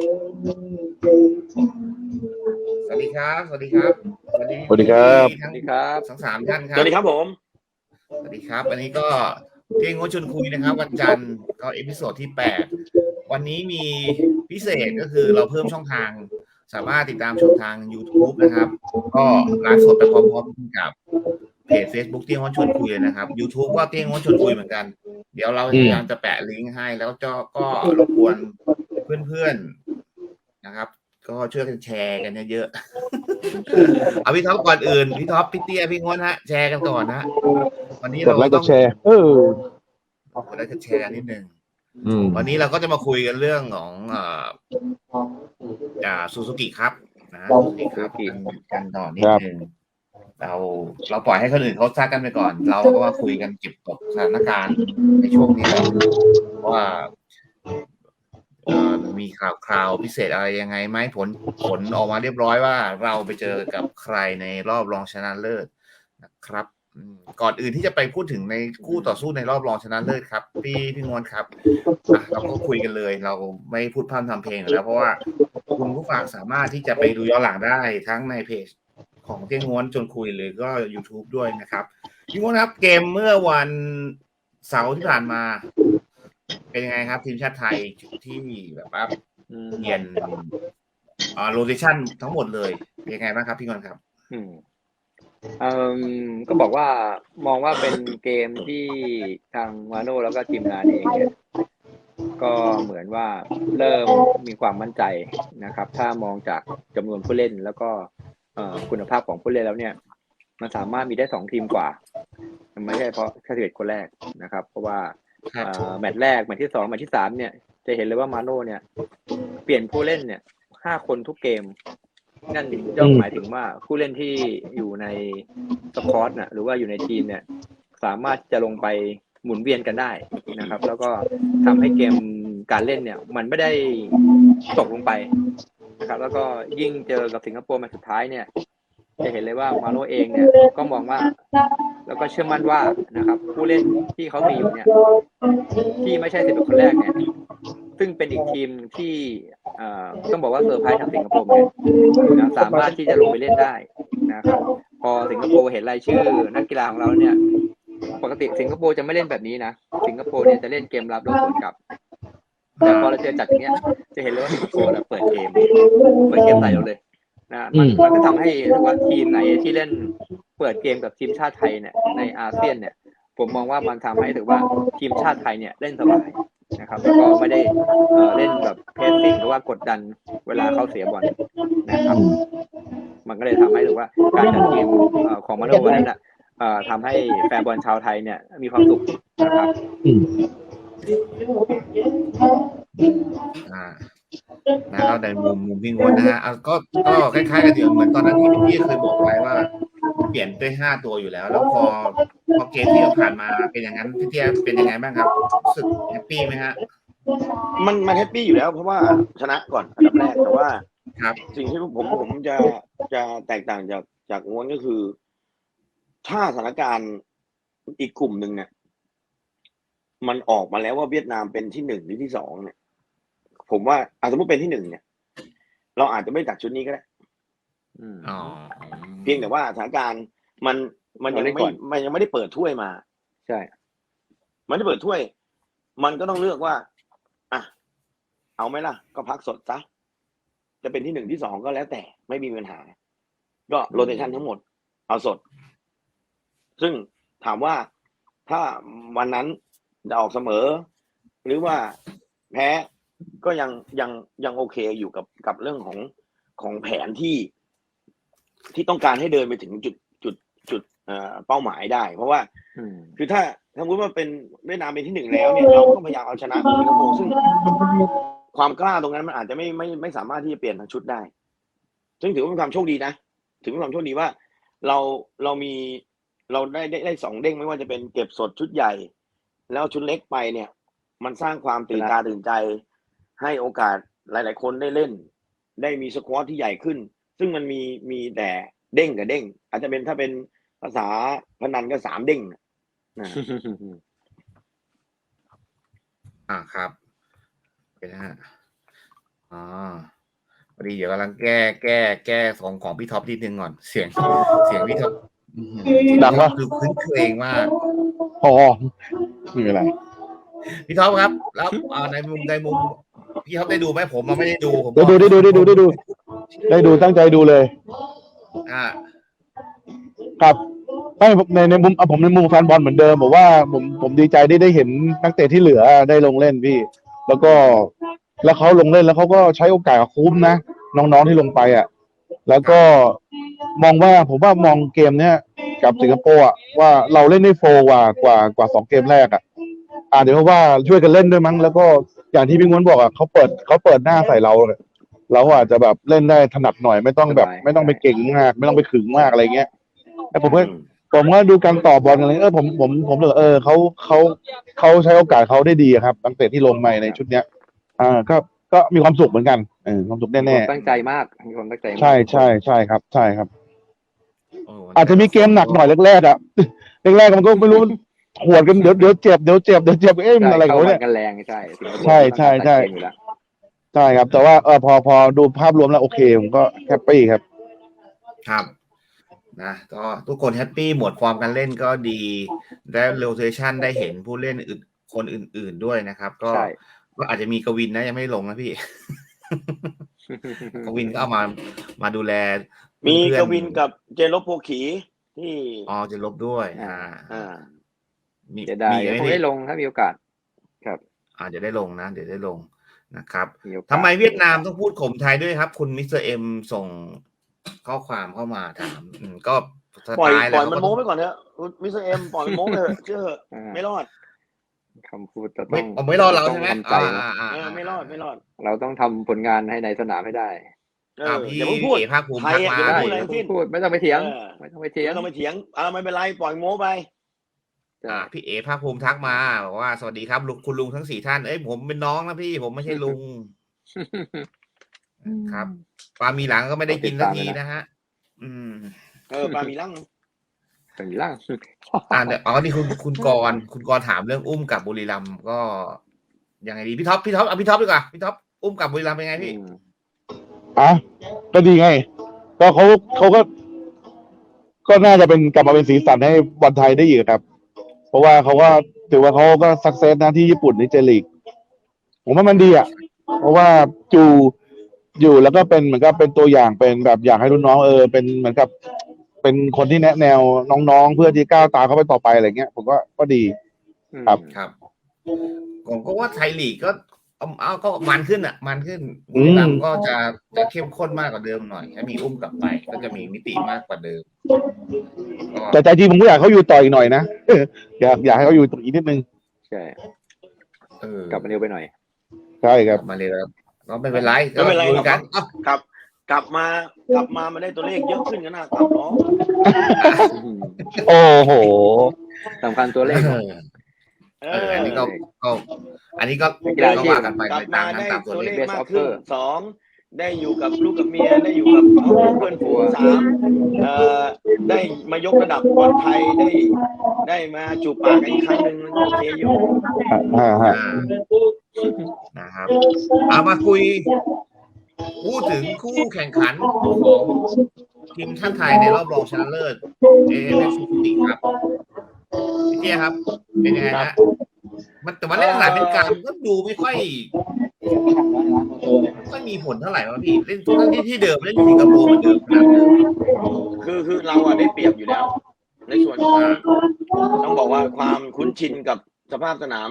สวัสดีครับ สวัสดีครับ สวัสดีสวัสดีครับทั้สงวัสดีครับทั้งสามท่านคสรับวัสดีครับผม สวัสดีครับ อันนี้ก็เที่ยงงดชวนคุยนะครับ วันจันทร์ก็เอพิโซดที่แปดวันนี้มีพิเศษก็คือเราเพิ่มช่องทาง สามารถติดตามชมทาง YouTube นะครับ ก็ไลฟ์สดไปพร้อมๆกับเพจ Facebook เที่ยงงดชวนคุยเลยนะครับ YouTube ก็เที่ยงงดชวนคุยเหมือนกัน เดี๋ยวเราพยายามจะแปะลิงก์ให้ แล้วก็ก็รบกวนเพื่อนๆ นะครับ ก็ช่วยกันแชร์กันเยอะๆเอาพี่ท็อปก่อนอื่นพี่ท็อปพี่เตี้ยพี่งวนฮะ แชร์กันก่อนนะวันนี้กเราดไลค์กต้อดงแชร์ เออ กดไลค์กดแชร์นิดนึง อืม วันนี้เราก็จะมาคุยกันเรื่องของเอ่ออ่าซูซูกิครับนะซูซูกิครับกันกันต่อนิดนึงเราเราปล่อยให้คนอื่นเขาซักกันไปก่อน เราก็มาคุยกันเก็บตกสถานการณ์ในช่วงนี้ว่าเอ่อ มีข่าวคราวพิเศษอะไรยังไงไหมผลผลออกมาเรียบร้อยว่า เราไปเจอกับใครในรอบรองชนะเลิศนะครับก่อนอื่นที่จะไปพูดถึงในคู่ต่อสู้ในรอบรองชนะเลิศครับ พี่พี่งวนครับเราก็คุยกันเลย เราไม่พูดพร่ำทำเพลงแล้ว เพราะว่าคุณผู้ฟังสามารถที่จะไปดูย้อนหลังได้ทั้งในเพจของเที่ยงงวนจนคุยหรือก็ YouTube ด้วยนะครับพี่งวนครับ เกมเมื่อวันเสาร์ที่ผ่านมา เป็นยังไงครับ ทีมชาติไทยที่แบบว่าอืมเปลี่ยนอ่าโลเคชั่นทั้งหมดเลยเป็นยังไงบ้างครับพี่ง้วนครับ อืมเอิ่มก็บอกว่ามองว่าเป็นเกมที่ทางมาโน่แล้วก็ทีมงานเองเนี่ยก็เหมือนว่าเริ่มมีความมั่นใจนะครับ ถ้ามองจากจำนวนผู้เล่นแล้วก็เอ่อคุณภาพของผู้เล่นแล้วเนี่ยมันสามารถมีได้สองทีมกว่า มันไม่ใช่เพราะแค่สิบเอ็ดคนแรกนะครับ เพราะว่า ครับเอ่อแมตช์แรกแมตช์ที่สองแมตช์ที่สามเนี่ย จะเห็นเลยว่ามาโน่เนี่ย เปลี่ยนผู้เล่นเนี่ยห้าคนทุกเกม นั่นย่อมหมายถึงว่าผู้เล่นที่อยู่ในสควอตน่ะ หรือว่าอยู่ในทีมเนี่ย สามารถจะลงไปหมุนเวียนกันได้นะครับ แล้วก็ทำให้เกมการเล่นเนี่ย มันไม่ได้ตกลงไปนะครับ แล้วก็ยิ่งเจอกับสิงคโปร์แมตช์สุดท้ายเนี่ย จะเห็นเลยว่ามาโน่เองเนี่ยก็มองว่า แล้วก็เชื่อมั่นว่านะครับ ผู้เล่นที่เขามีอยู่เนี่ย ที่ไม่ใช่สิบคนแรกเนี่ย ซึ่งเป็นอีกทีมที่ต้องบอกว่าเซอร์ไพรส์ทางสิงคโปร์เนี่ยนะสามารถที่จะลงไปเล่นได้นะครับ พอสิงคโปร์เห็นรายชื่อ นักกีฬาของเราเนี่ย ปกติสิงคโปร์จะไม่เล่นแบบนี้นะ สิงคโปร์เนี่ยจะเล่นเกมรับแล้วสวนกลับแต่พอเราเจอจัดอย่างเงี้ย จะเห็นเลยว่าสิงคโปร์เปิดเกมเปิดเกมใส่เราเลยนะมันอืมมันก็ทำให้ว่าทีมไหนที่เล่น เปิดเกมกับทีมชาติไทยเนี่ยในอาเซียนเนี่ย ผมมองว่ามันทำให้ถือว่าทีมชาติไทยเนี่ยเล่นสบายนะครับ แล้วก็ไม่ได้เเล่นแบบเพสซิ่งหรือว่ากดดันเวลาเขาเสียบอลนะครับ มันก็เลยทำให้ถือว่าการจัดทีมอของมาโนวันนั้นน่ะเอ่อทำให้แฟนบอลชาวไทยเนี่ย มีความสุขนะครับอ่านะแล้วในมุมมุมพี่งวนนะฮะอะก็ก็คล้ายๆกันอยู่เหมือนตอนนั้นที่พี่เคยบอกไว้ว่า เปลี่ยนได้ห้าตัวอยู่แล้ว แล้วพอพอเกมที่เราผ่านมาเป็นอย่างนั้นพี่เตี้ยเป็นยังไงบ้างครับรู้สึกแฮปปี้ไหมฮะมันมันแฮปปี้อยู่แล้ว เพราะว่าชนะก่อนอันดับแรกแต่ว่าครับ สิ่งที่ผมผมจะจะแตกต่างจากจากง้วนก็คือ ถ้าสถานการณ์อีกกลุ่มหนึ่งเนี่ย มันออกมาแล้วว่าเวียดนามเป็นที่หนึ่งหรือที่สองเนี่ย ผมว่าอาสมมติเป็นที่หนึ่งเนี่ย เราอาจจะไม่จัดชุดนี้ก็ได้อืมอ๋อ เพียงแต่ว่าสถานการณ์มันมันยังเราเล่นไม่ก่อนมันยังไม่ได้เปิดถ้วยมา ใช่ มันจะเปิดถ้วย มันก็ต้องเลือกว่าอะเอาไหมล่ะ ก็พักสดซะจะเป็นที่หนึ่งที่สองก็แล้วแต่ไม่มีปัญหา ก็โรเตชันทั้งหมด เอาสด ซึ่งถามว่าถ้าวันนั้นจะออกเสมอ หรือว่าแพ้ก็ยังยังยังโอเคอยู่กับกับเรื่องของของแผนที่ ที่ต้องการให้เดินไปถึงจุดจุดจุดเอ่อเป้าหมายได้ เพราะว่า อืม คือถ้าสมมติว่าเป็นเวียดนามเป็นที่หนึ่งแล้วเนี่ยเราก็ต้องพยายามเอาชนะสิงคโปร์ซึ่ง ความกล้าตรงนั้นมันอาจจะไม่ไม่ไม่สามารถที่จะเปลี่ยนทางชุดได้ ซึ่งถือว่าเป็นความโชคดีนะ ถือเป็นความโชคดีว่า เราเรามีเราได้ได้ได้สองเด้งไม่ว่าจะเป็นเก็บสดชุดใหญ่ แล้วชุดเล็กไปเนี่ย มันสร้างความตื่นตาตื่นใจ ให้โอกาสหลาย ๆ คนได้เล่น ได้มีสควอตที่ใหญ่ขึ้น ซึ่งมันมีมีแต่เด้งกับเด้ง อาจจะเป็นถ้าเป็นภาษาพนันก็สามเด้งนะอ่าครับเป็นนะฮะอ๋อพอดีเดี๋ยวกำลังแก้แก้แก้ของของพี่ท็อปนิดนึงก่อน เสียงเสียงพี่ท็อปอื้อหือดังปะ คือพื้นเครงมากพอไม่เป็นไร พี่ท็อปครับ แล้วอ่าในมุมในมุมพี่ท็อปได้ดูไหมผมมาไม่ได้ดูผมได้ดูได้ดูได้ดูได้ดู ได้ดูตั้งใจดูเลย อ่า ครับไม่ในในมุมเอาผมในมุมแฟนบอลเหมือนเดิมบอกว่าผมผมดีใจได้ได้เห็นนักเตะที่เหลือได้ลงเล่นพี่ แล้วก็แล้วเขาลงเล่นแล้วเขาก็ใช้โอกาสคุ้มนะน้องๆที่ลงไปอะ แล้วก็มองว่าผมว่ามองเกมเนี้ยกับสิงคโปร์อะว่าเราเล่นได้โฟร์กว่ากว่ากว่าสองเกมแรกอะอ่าเดี๋ยวเพราะว่าช่วยกันเล่นด้วยมั้งแล้วก็อย่างที่พี่ง้วนบอกอะเขาเปิดเขาเปิดหน้าใส่เรา เนี่ยเราอาจจะแบบเล่นได้ถนัดหน่อยไม่ต้องแบบ ไม่ต้องไปเก่งมาก ไม่ต้องไปขึงมากอะไรเงี้ยแต่ผมก็ผมก็ดูการต่อบอลอะไรเออผมผมผมเลยเออเขาเขาเขาใช้โอกาสเขาได้ดีอะครับตั้งแต่ที่ลงมาในชุดเนี้ย อ่าก็ก็มีความสุขเหมือนกันเออความสุขมีแน่ความตั้งใจมากมีความตั้งใจมากๆใช่ใช่ใช่ครับ ใช่ครับโอ้อาจจะมีเกมหนักหน่อยแรกๆอะแรกๆมันก็ไม่รู้หวดกันเดี๋ยวเดี๋ยวเจ็บเดี๋ยวเจ็บเดี๋ยวเจ็บเอ๊ะมันอะไรของเข้าเนี่ยกันแรงใช่สิงคโปร์ใช่ใช่ใช่ ใช่ครับ แต่ว่าเออพอพอดูภาพรวมแล้วโอเค ผมก็แฮปปี้ครับครับนะก็ทุกคนแฮปปี้หมวดฟอร์มการเล่นก็ดีและโรเทชันได้เห็นผู้เล่นอื่นคนอื่น ๆด้วยนะครับ ก็ใช่ก็อาจจะมีกวินนะยังไม่ได้ลงนะพี่ กวินก็เอามามาดูแล มีเพื่กอนวินกับเจนลบโพขีที่อ๋อจะลบด้วย อ่าอ่ามีจะได้มีเดี๋ยวไหมคงพี่ได้ลงถ้ามีโอกาส ครับอาจจะได้ลงนะ เดี๋ยวได้ลง นะครับมีโอกาสทำไมเวียดนามต้องพูดข่มไทยด้วยครับ คุณมิสเตอร์เอ็มส่งข้อความเข้ามาถามอืมก็สปล่อยไตล์ปล่อยแวมันก็โม้ไปก่อนเถอะมิสเตอร์เอ็มปล่อยมันโม้ไปเถอะเชื่อเถอะอ่าไม่รอดคำพูดจะต้ไม่องเอาไม่รอดเราใช่ไหมต้องทำใจอ่านะอ่าเออ่าอไม่รอดไม่รอด เราต้องทำผลงานให้ในสนามให้ได้เออ่าอพี่อย่าเพิ่งพูดเอภาคภูมิไทยทักอะมาอย่าเพิ่งพูดอะไรทั้งสิ้นพูดไม่ต้องไปเถียงเออไม่ต้องไปเถียงไม่ต้องไปเถียงอ่าไม่เป็นไรปล่อยโม้ไป อ่าพี่เอภาคภูมิทักมาบอกว่าสวัสดีครับลุงคุณลุงทั้งสี่ท่าน เอ้ยผมเป็นน้องนะพี่ผมไม่ใช่ลุงครับปลามีหลังก็ไม่ได้กินสักทีนะฮะ อืม เออปลามีลั่งถึงล่างอ่าเนี่ยอ๋อนี่คุณคุณกรณ์คุณกรณ์ถามเรื่องอุ้มกับบุรีรัมย์ก็ยังไงดีพี่ท็อปพี่ท็อปเอาพี่ท็อปดีกว่าพี่ท็อปอุ้มกับบุรีรัมย์เป็นไงพี่อืมอะก็ดีไง ก็เขาเขาก็ ก็น่าจะเป็นกลับมาเป็นสีสันให้บอลไทยได้อีกครับ เพราะว่าเขาก็ถือว่าเขาก็สักเซสนะที่ญี่ปุ่นในเจลีก ผมว่ามันดีอะ เพราะว่าจูอยู่แล้วก็เป็นเหมือนกับเป็นตัวอย่างเป็นแบบอยากให้รุ่นน้องเออเป็นเหมือนกับ เป็นคนที่แนะแนวน้องๆ เพื่อที่ก้าวตามเขาไปต่อไปอะไรเงี้ย ผมก็ก็ดี ครับ ครับ ผมก็ว่าไทยลีกก็ เอาเอาก็มันขึ้นอะ มันขึ้นอืบุมรีรัมย์ก็จะจะเข้มข้นมากกว่าเดิมหน่อยถ้ามีอุ้มกลับไปก็จะมีมิติมากกว่าเดิมก็แต่ใจจริงผมก็อยากให้เขาอยู่ต่ออีกหน่อยนะอยากอยากให้เขาอยู่ตรงอีกนิดนึงใช่เออกลับมาเร็วไปหน่อยใช่กครัลับบมาเลยครับก็ไม่เป็นไรไม่เป็นไรก็หรดูอกกันอะกลับ กลับมากลับมามันได้ตัวเลขเยอะขึ้นก็น่ากลับเนาะโอ้โหสำคัญตัวเลข เอนะอเอเออออันนี้ก็ก็อันนี้ก็เป็นกีฬาก็ชีพว่ากันไปกลับตามมานั้นได้ตามตัวตัวเลเลขขมากขึ้นสองได้อยู่กับลูกกับเมียได้อยู่กับเพื่อนฝูงสามเอ่อได้มายกระดับบอลไทยได้ ได้มาจูบปากกันอีกครั้งหนึ่งมันก็โอเคอยู่อ่าฮะอ่านะครับเอามาคุย พูดถึงคู่แข่งขันของทีมชาติไทยในรอบรองชนะเลิศเอเอฟซูติครับพี่เตี้ยครับเป็นยังไงฮะ มันแต่ว่าเล่นขนาดเป็นกลางก็ดูไม่ค่อยไม่ค่อยมีผลเท่าไหร่วะพี่เล่นทั้งที่ที่เดิมเล่นสิงคโปร์เหมือนเดิมขนาดเดิมคือคือเราอะได้เปรียบอยู่แล้ว ในส่วนของต้องบอกว่าความคุ้นชินกับสภาพสนาม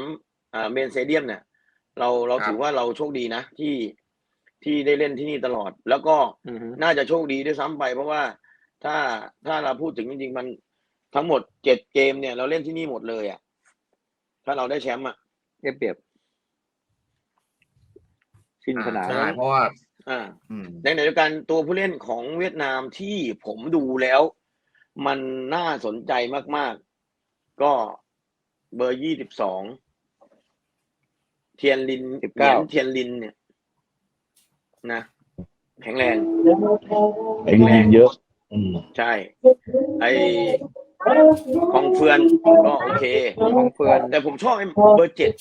อ่าเมนสเตเดียมเนี่ย เราเราถือว่าเราโชคดีนะที่ที่ได้เล่นที่นี่ตลอด แล้วก็อือฮึน่าจะโชคดีด้วยซ้ำไป เพราะว่าถ้าถ้าเราพูดถึงจริงๆมันทั้งหมดเจ็ดเกมเนี่ยเราเล่นที่นี่หมดเลยอะ ถ้าเราได้แชมป์อะได้เปรียบชินสนามใช่เพราะว่าอ่าอืมในขณะเดียวกันตัวผู้เล่นของเวียดนามที่ผมดูแล้ว มันน่าสนใจมาก ๆ ก็เบอร์ยี่สิบสองเทียนลิน19เหรียญเทียนลินเนี่ย นะแข็งแรงเอ็งแรงเยอะ อืมใช่ ไอ คองเฟือนก็โอเค ของเฟือน แต่ผมชอบไอ้เบอร์เจ็ด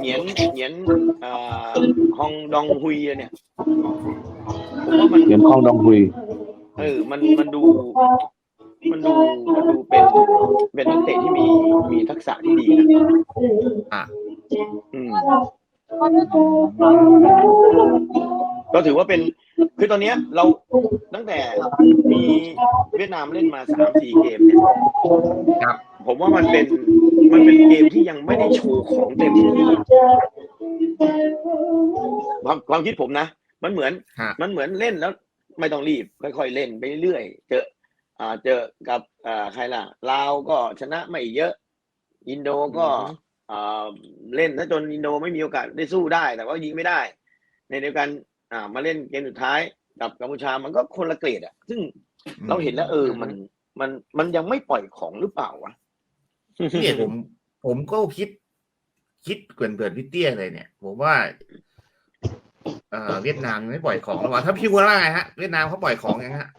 เหงียนเหงียนเอ่อฮองดองฮุยเนี่ยผมว่ามันเหรียญคองดองหุย เออมันมันดู มันดูมันดูเป็นเป็นนักเตะที่มีมีทักษะที่ดีนะอะ อืม ก็ถือว่าเป็น คือตอนเนี้ยเราตั้งแต่มีเวียดนามเล่นมาสามสี่เกมเนี่ยครับ ผมว่ามันเป็นมันเป็นเกมที่ยังไม่ได้โชว์ของเต็มที่ความความคิดผมนะ มันเหมือน ฮะ มันเหมือนเล่นแล้ว ไม่ต้องรีบค่อยๆเล่นไปเรื่อยๆเจออ่าเจอกับอ่าใครล่ะลาวก็ชนะไม่เยอะ อินโดก็อือฮึอ่าเล่นถ้าจนอินโดไม่มีโอกาสได้สู้ได้ แต่ว่ายิงไม่ได้ ในเดียวกัน อ่า มาเล่นเกมสุดท้ายกับกัมพูชามันก็คนละเกรดอะ ซึ่งเราเห็นแล้วเออมันมันมันยังไม่ปล่อยของหรือเปล่าวะเนี่ยผมผมก็คิด คิดเกลื่อนเกลื่อนพี่เตี้ยเลยเนี่ย ผมว่าเอ่อเวียดนามยังไม่ปล่อยของหรอวะถ้าพี่ว่าไงฮะเวียดนามเขาปล่อยของยังฮะ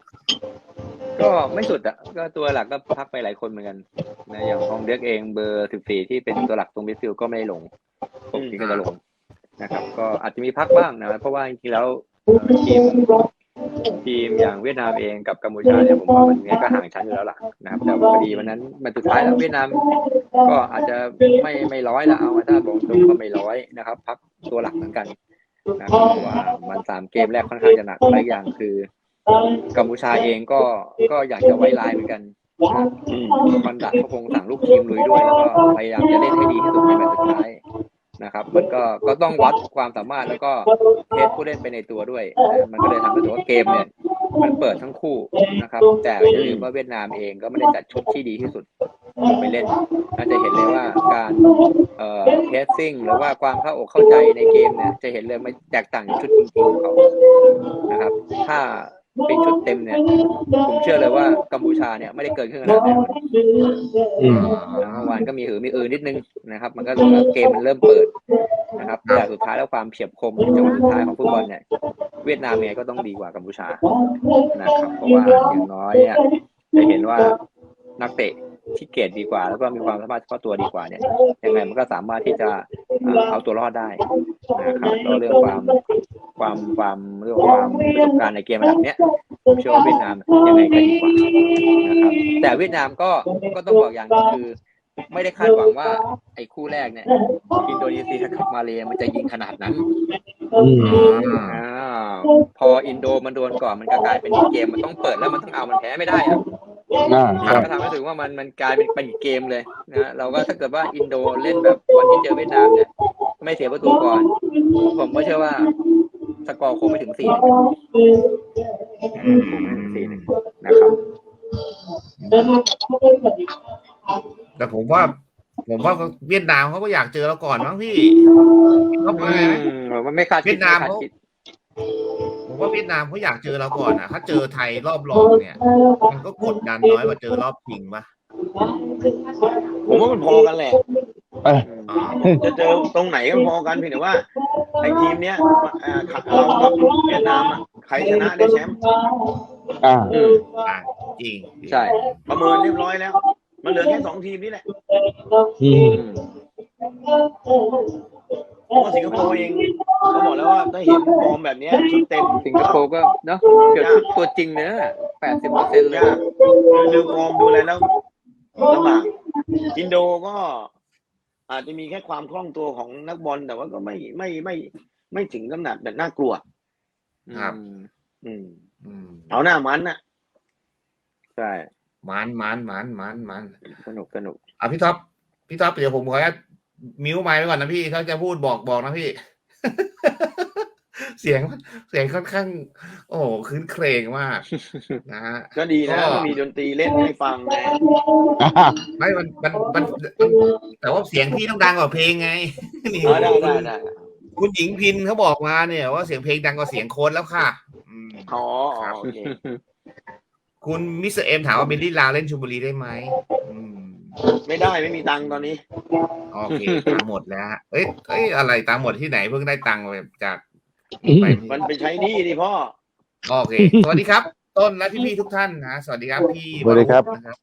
ก็ไม่สุดอะก็ตัวหลักก็พักไปหลายคนเหมือนกันนะอย่างฮองเด็กเองเบอร์สิบสี่ที่เป็นตัวหลักตรงมิดฟิลด์ก็ไม่ได้ลงปกติก็จะลง นะครับ ก็อาจจะมีพักบ้างนะเพราะว่าจริงๆแล้วเอ่อทีมทีมอย่างเวียดนามเองกับกัมพูชาเนี่ยผมว่ามันเนี่ยก็ห่างชั้นอยู่แล้วล่ะนะครับแต่พอดีวันนั้นมันสุดท้ายแล้วเวียดนามก็อาจจะไม่ไม่ร้อยละเอาถ้าบอกตรงก็ไม่ร้อยนะครับ พักตัวหลักเหมือนกันนะครับเพราะว่ามันสามเกมแรกค่อนข้างจะหนักหลายอย่างคือกัมพูชาเองก็ก็อยากจะไว้ลายเหมือนกันนะอืมมันดักก็คงสั่งลูกทีมลุยด้วยแล้วก็พยายามจะเล่นให้ดีที่สุดในแมตช์สุดท้าย นะครับ มันก็ก็ต้องวัดความสามารถแล้วก็เทสผู้เล่นไปในตัวด้วย มันก็เลยทำให้ตัวาเกมเนี่ย มันเปิดทั้งคู่นะครับ แต่อย่าลืมว่าเวียดนามเองก็ไม่ได้จัดชุดที่ดีที่สุดไปเล่นน่าจะเห็นเลยว่าการเอ่อเทสซิ่งหรือว่าความเข้าอกเข้าใจในเกมเนี่ยจะเห็นเลยมันแตกต่างจากชุดจริงๆของเขานะครับ ถ้า เป็นชุดเต็มเนี่ย ผมเชื่อเลยว่ากัมพูชาเนี่ยไม่ได้เกินครึ่งขนาดนั้นอืมนะเมื่อวานก็มีหือมีอือนิดนึงนะครับ มันก็รู้ว่าเกมมันเริ่มเปิดนะครับแต่สุดท้ายแล้วความเฉียบคมในจังหวะสุดท้ายของฟุตบอลเนี่ย เวียดนามเนี่ยก็ต้องดีกว่ากัมพูชานะครับเพราะว่าอย่างน้อยเนี่ยจะเห็นว่านักเตะ ที่เกตดีกว่า แล้วก็มีความสามารถเฉพาะตัวดีกว่าเนี่ยยังไงมันก็สามารถที่จะเอาตัวรอดได้นะครับแล้วเรื่องความความความเรื่องความประสบการณ์ในเกมระดับเนี้ยผมเชื่อว่าเวียดนามยังไงก็ดีกว่านะครับแต่เวียดนามก็ก็ต้องบอกอย่างนึงคือ ไม่ได้คาดหวังว่า ไอ้คู่แรกเนี่ย อินโดนีเซียกับมาเลมันจะยิงขนาดนั้นอืมอ่าพออินโดมันโดนก่อนมันก็กลายเป็นอีกเกมมันต้องเปิดแล้วมันต้องเอามันแพ้ไม่ได้อะอ่าครับก็ทำให้ถึงว่ามันมันกลายเป็นเป็นอีกเกมเลยนะเราก็ถ้าเกิดว่าอินโดเล่นแบบวันที่เจอเวียดนามเนี่ย ไม่เสียประตูก่อน ผมก็เชื่อว่าสกอร์คงไม่ถึงสี่หนึ่งคงไม่ถึงสี่หนึ่งนะครับ แต่ผมว่า ผมว่าเวียดนามเขาก็อยากเจอเราก่อนมั้งพี่เขาอืไงไหมมมันไม่คาดคิดเวียดนามไคาดเขาคิดผมว่าเวียดนามเขาอยากเจอเราก่อนอะ ถ้าเจอไทยรอบรองเนี่ย มันก็กดดันน้อยกว่าเจอรอบชิงปะผมว่ามันพอกันแหละเอ้ยอ๋อจะเจอตรงไหนก็พอกันเพียงแต่ว่าไอ้ทีมเนี้ยอ่าเรากับเวียดนามอะใครชนะได้แชมป์อ่าอืมอะจริงใช่ ประเมินเรียบร้อยแล้ว มันเหลือแค่สองทีมนี่แหละอืมอืมเพราะว่าสิงคโปร์เองเขาบอกแล้วว่าถ้าเห็นฟอร์มแบบเนี้ยชุดเต็มสิงคโปร์ก็เนาะเกือบทุกตัวจริงเนอะแปดสิบเปอร์เซ็นต์เลยยากดูฟอร์มดูอะไรแล้วลำบากอินโดก็อาจจะมีแค่ความคล่องตัวของนักบอลแต่ว่าก็ไม่ไม่ไม่ไม่ถึงขนาดแบบน่ากลัวครับ อืม อืมอืมเอาหน้ามันน่ะ ใช่ มันมันมันมันมันสนุกสนุกอะพี่ท็อปพี่ท็อปเดี๋ยวผมขออนุญาตมิวไมค์ไว้ก่อนนะพี่ถ้าจะพูดบอกบอกนะพี่ เสียงเสียงค่อนข้าง โอ้โหคืนเครงมากนะฮะก็ดีนะก็มันมีดนตรีเล่นให้ฟังไงอ่าไม่มันมันมันมัน แต่ว่าเสียงพี่ต้องดังกว่าเพลงไงนี่อ๋อได้ได้ได้คุณหญิงพินเขาบอกมาเนี่ยว่าเสียงเพลงดังกว่าเสียงโค้ดแล้วค่ะอืมอ๋ออ๋อโอเค คุณมิสเตอร์เอ็มถามว่าบิลลี่ลาวเล่นชลบุรีได้ไหมอืมไม่ได้ไม่มีตังค์ตอนนี้ โอเคตังค์หมดแล้วฮะเอ้ยเอ้ยอะไรตังค์หมดที่ไหนเพิ่งได้ตังค์แบบจากไปมันไปใช้หนี่ดิพ่อ โอเค สวัสดีครับ ต้นและพี่ๆทุกท่านนะสวัสดีครับพี่สวัสดีครับ นะครับ